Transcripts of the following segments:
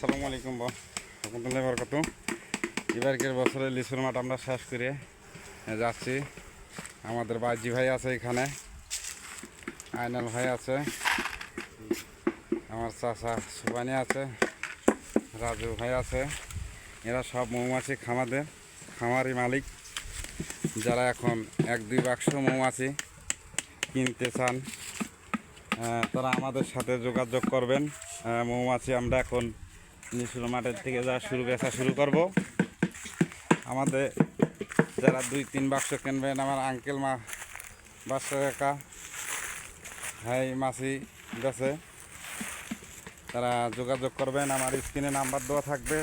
আসসালামু আলাইকুম রহমতুল্লাহ বরকত। এবারকের বছরে লিচুর মাঠ আমরা শেষ করে যাচ্ছি। আমাদের বাজি ভাই আছে এখানে। আইনাল ভাই আছে। আমার চাচা সুবানি আছে। রাজু ভাই আছে। এরা সব মৌমাছি খামাদের খামারি মালিক। যারা এখন এক, দুই বাক্স মৌমাছি কিনতে চান তারা আমাদের সাথে যোগাযোগ করবেন। মৌমাছি আমরা এখন নিচুর মাঠের থেকে যা শুরু বেচা শুরু করব। আমাদের যারা দুই, তিন বাক্স কিনবেন, আমার আঙ্কেল মা বাচ্চা একা ভাই মাছি গেছে তারা যোগাযোগ করবেন, আমার স্ক্রিনে নাম্বার দেওয়া থাকবে।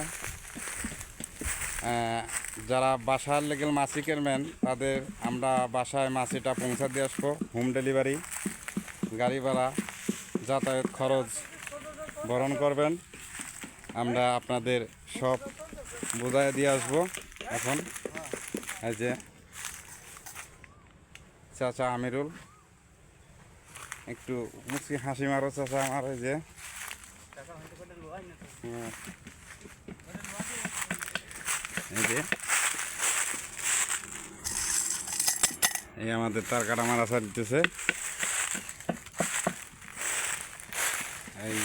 যারা বাসার লেগেল মাছি কিনবেন, তাদের আমরা বাসায় মাছিটা পৌঁছা দিয়ে আসব হোম ডেলিভারি গাড়ি ভাড়া, যাতায়াত খরচ বরণ করবেন। আমরা আপনাদের সব বোঝায় দিয়ে আসব। এখন, এই যে চাচা আমিরুল, একটু মুচকি হাসি মারো চাচা আমার, এই যে। এই যে। এই আমাদের তার কাটা মারা দিতেছে এই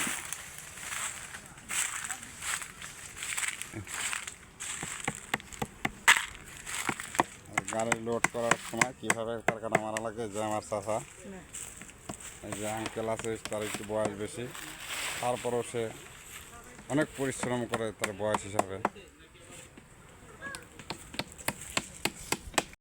গাড়ি লোড করার সময় কীভাবে কারখানা মারা লাগে, যে আমার চাষা যে আঙ্কেল আছে, তার একটু বয়স বেশি। তারপরও সে অনেক পরিশ্রম করে তার বয়স হিসাবে।